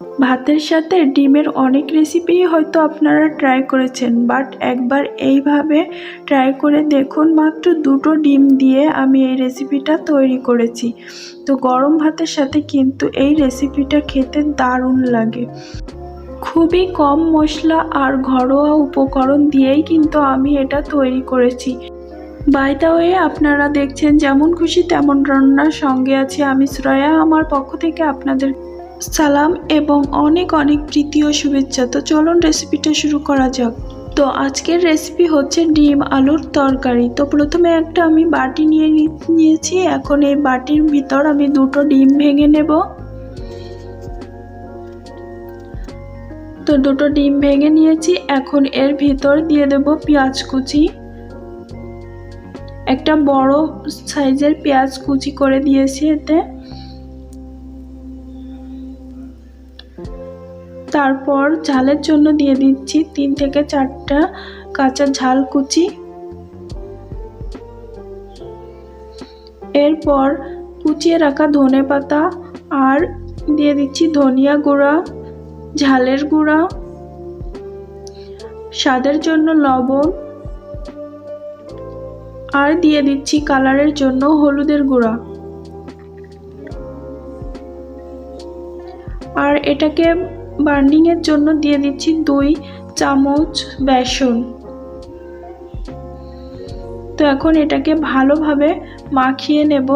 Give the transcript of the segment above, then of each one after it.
ভাতের সাথে ডিমের অনেক রেসিপি হয়তো আপনারা ট্রাই করেছেন বাট একবার এইভাবে ট্রাই করে দেখুন, মাত্র দুটো ডিম দিয়ে আমি এই রেসিপিটা তৈরি করেছি। তো গরম ভাতের সাথে কিন্তু এই রেসিপিটা খেতে দারুণ লাগে। খুবই কম মশলা আর ঘরোয়া উপকরণ দিয়েই কিন্তু আমি এটা তৈরি করেছি। বাই ওয়ে আপনারা দেখছেন যেমন খুশি তেমন রান্নার সঙ্গে আছি আমি শ্রেয়া, আমার পক্ষ থেকে আপনাদের সালাম এবং অনেক অনেক প্রীতি ও শুভেচ্ছা। তো চলুন রেসিপিটা শুরু করা যাক। তো আজকের রেসিপি হচ্ছে ডিম আলুর তরকারি। তো প্রথমে একটা আমি বাটি নিয়ে নিয়েছি। এখন এই বাটির ভিতর আমি দুটো ডিম ভেঙে নেব। তো দুটো ডিম ভেঙে নিয়েছি। এখন এর ভিতর দিয়ে দেব পেঁয়াজ কুচি। একটা বড় সাইজের পেঁয়াজ কুচি করে দিয়েছি এতে। তারপর ঝালের জন্য দিয়ে দিচ্ছি তিন থেকে চারটা কাঁচা ঝাল কুচি। এরপর কুচিয়ে রাখা ধনে পাতা আর দিয়ে দিচ্ছি ধনিয়া গুঁড়া, ঝালের গুঁড়া, স্বাদের জন্য লবণ আর দিয়ে দিচ্ছি কালারের জন্য হলুদের গুঁড়া। আর এটাকে বার্নিং এর জন্য দিয়ে দিচ্ছি দুই চামচ বেসন। তো এখন এটাকে ভালোভাবে মাখিয়ে নেব।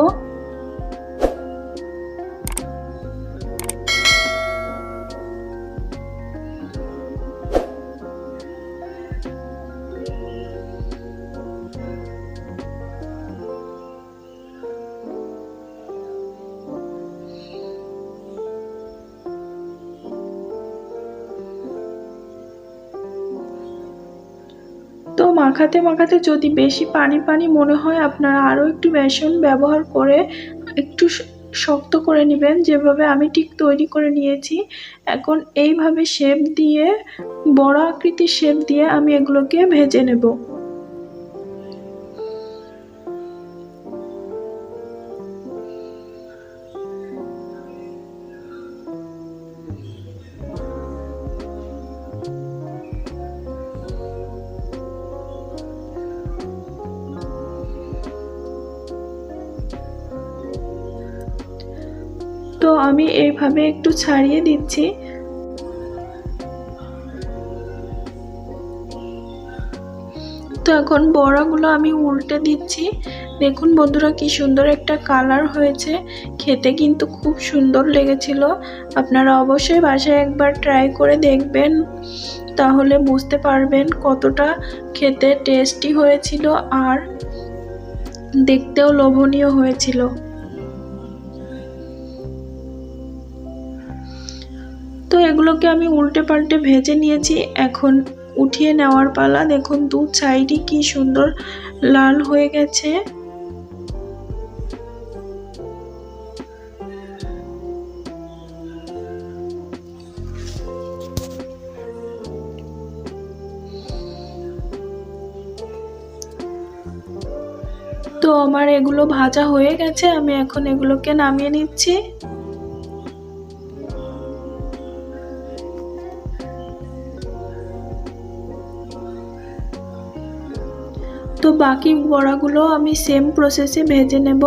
মাখাতে মাখাতে যদি বেশি পানি পানি মনে হয়, আপনারা আরও একটু বেসন ব্যবহার করে একটু শক্ত করে নেবেন। যেভাবে আমি ঠিক তৈরি করে নিয়েছি, এখন এইভাবে শেপ দিয়ে, বড় আকৃতির শেপ দিয়ে আমি এগুলোকে ভেজে নেব। আমি এইভাবে একটু ছাড়িয়ে দিচ্ছি। তো এখন বড়াগুলো আমি উল্টে দিচ্ছি। দেখুন বন্ধুরা কি সুন্দর একটা কালার হয়েছে। খেতে কিন্তু খুব সুন্দর লেগেছিল। আপনারা অবশ্যই বাসায় একবার ট্রাই করে দেখবেন। তাহলে বুঝতে পারবেন কতটা খেতে টেস্টি হয়েছিল আর দেখতেও লোভনীয় হয়েছিল। এগুলোকে আমি উল্টে পাল্টে ভেজে নিয়েছি। এখন উঠিয়ে নেওয়ার পালা। দেখুন, দু সাইডই কি সুন্দর লাল হয়ে গেছে। তো আমার এগুলো ভাজা হয়ে গেছে। আমি এখন এগুলোকে নামিয়ে নিচ্ছি। বাকি বড়াগুলো আমি সেম প্রসেসে ভেজে নেব।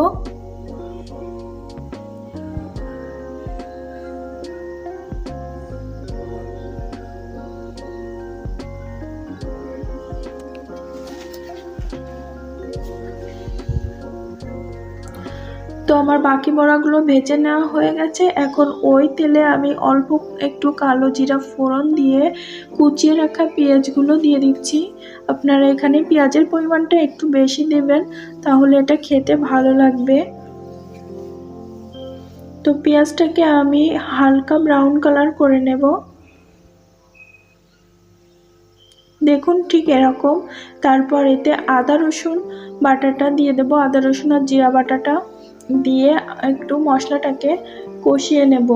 তো আমার বাকি বড়াগুলো ভেজে নেওয়া হয়ে গেছে। এখন ওই তেলে আমি অল্প একটু কালো জিরা ফোড়ন দিয়ে কুচিয়ে রাখা পেঁয়াজগুলো দিয়ে দিচ্ছি। আপনারা এখানে পেঁয়াজের পরিমাণটা একটু বেশি দেবেন, তাহলে এটা খেতে ভালো লাগবে। তো পেঁয়াজটাকে আমি হালকা ব্রাউন কালার করে নেব। দেখুন ঠিক এরকম। তারপর এতে আদা রসুন বাটাটা দিয়ে দেব। আদা রসুন আর জিরা বাটাটা। দিয়ে একটু মশলাটাকে কষিয়ে নেব।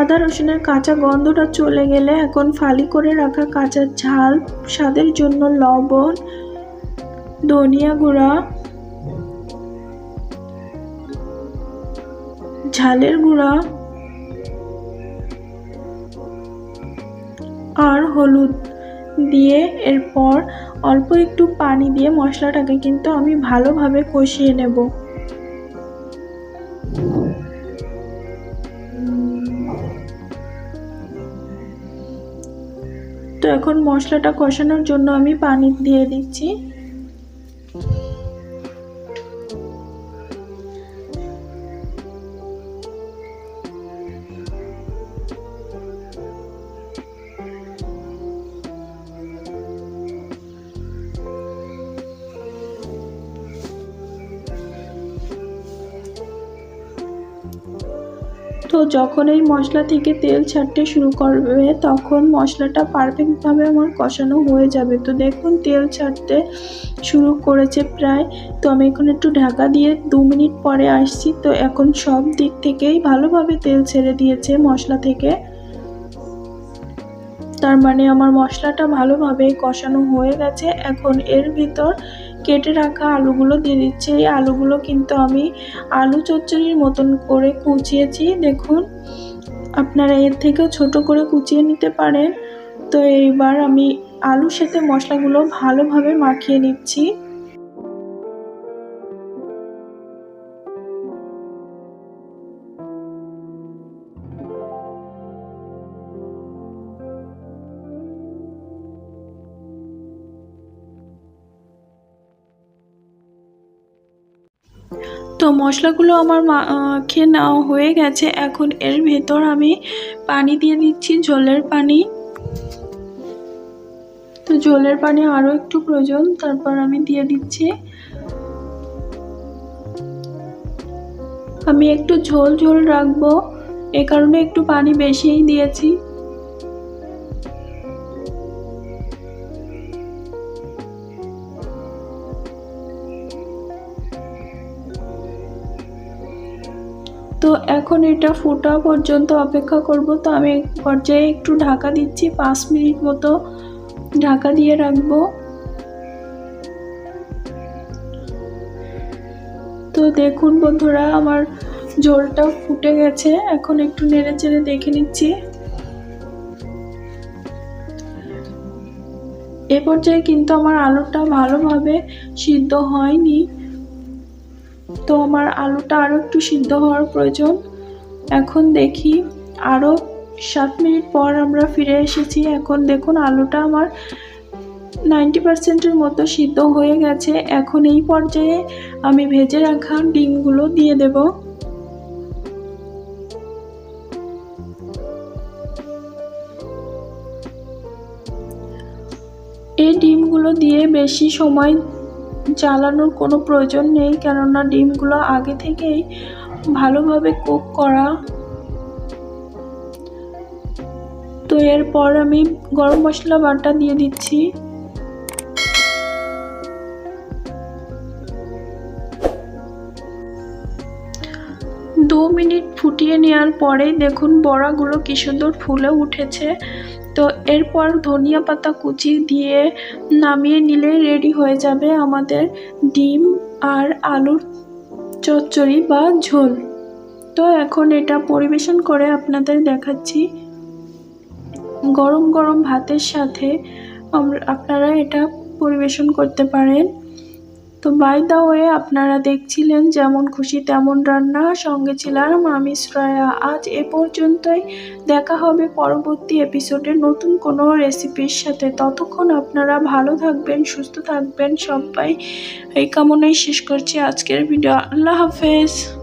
আদা রসুনের কাঁচা গন্ধটা চলে গেলে এখন ফালি করে রাখা কাঁচা ঝাল স্বাদের জন্য লবণ, ধনিয়া গুঁড়া ঝালের গুঁড়া আর হলুদ দিয়ে এরপর অল্প একটু পানি দিয়ে মশলাটাকে কিন্তু আমি ভালোভাবে কষিয়ে নেব। তো এখন মশলাটা কষানোর জন্য আমি পানি দিয়ে দিচ্ছি। তো যখন এই মশলা থেকে তেল ছাড়তে শুরু করবে, তখন মশলাটা পারফেক্টভাবে আমার কষানো হয়ে যাবে। তো দেখুন, তেল ছাড়তে শুরু করেছে প্রায়। তো আমি এখন একটু ঢাকা দিয়ে দু মিনিট পরে আসছি। তো এখন সব দিক থেকেই ভালোভাবে তেল ছেড়ে দিয়েছে মশলা থেকে। তার মানে আমার মশলাটা ভালোভাবে কষানো হয়ে গেছে। এখন এর ভিতর কেটে রাখা আলুগুলো দিয়ে দিচ্ছি। এই আলুগুলো কিন্তু আমি আলু চচ্চড়ির মতন করে কুচিয়েছি। দেখুন, আপনারা এর থেকেও ছোট করে কুচিয়ে নিতে পারেন। তো এইবার আমি আলু সাথে মশলাগুলো ভালোভাবে মাখিয়ে নিচ্ছি। মশলাগুলো আমার খেয়ে নেওয়া হয়ে গেছে। এখন এর ভেতর আমি পানি দিয়ে দিচ্ছি জলের পানি। তো জলের পানি আরও একটু প্রয়োজন, তারপর আমি দিয়ে দিচ্ছি। আমি একটু ঝোল ঝোল রাখব, এ কারণে একটু পানি বেশিই দিয়েছি। তো এখন এটা ফোটা পর্যন্ত অপেক্ষা করব। তো আমি পর্যায়ে একটু ঢাকা দিচ্ছি, পাঁচ মিনিট মতো ঢাকা দিয়ে রাখব। তো দেখুন বন্ধুরা, আমার জলটা ফুটে গেছে। এখন একটু নেড়ে চেড়ে দেখে নিচ্ছি। এ পর্যায়ে কিন্তু আমার আলুটা ভালোভাবে সিদ্ধ হয়নি। তো আমার আলুটা আরও একটু সিদ্ধ হওয়ার প্রয়োজন। এখন দেখি আরও সাত মিনিট পর আমরা ফিরে এসেছি। এখন দেখুন, আলুটা আমার নাইনটি পার্সেন্টের মতো সিদ্ধ হয়ে গেছে। এখন এই পর্যায়ে আমি ভেজে রাখা ডিমগুলো দিয়ে দেব। এই ডিমগুলো দিয়ে বেশি সময় জ্বালানোর কোনো প্রয়োজন নেই, কেননা ডিমগুলো আগে থেকেই ভালোভাবে কুক করা। তো এরপর আমি গরম মশলা বাটা দিয়ে দিচ্ছি। দু মিনিট ফুটিয়ে নেওয়ার পরেই দেখুন বড়াগুলো কি সুন্দর ফুলে উঠেছে। এরপর ধনিয়া পাতা কুচি দিয়ে নামিয়ে নিলে রেডি হয়ে যাবে আমাদের ডিম আর আলুর চচ্চড়ি বা ঝোল। তো এখন এটা পরিবেশন করে আপনাদের দেখাচ্ছি। গরম গরম ভাতের সাথে আপনারা এটা পরিবেশন করতে পারেন। তো বাই দা ওয়ে আপনারা দেখছিলেন যেমন খুশি তেমন রান্না। সঙ্গে ছিলাম আমি, শ্রয়া। আজ এ পর্যন্তই। দেখা হবে পরবর্তী এপিসোডে নতুন কোনো রেসিপির সাথে। ততক্ষণ আপনারা ভালো থাকবেন, সুস্থ থাকবেন সবাই। এই কামনাই শেষ করছি আজকের ভিডিও আল্লাহ হাফেজ।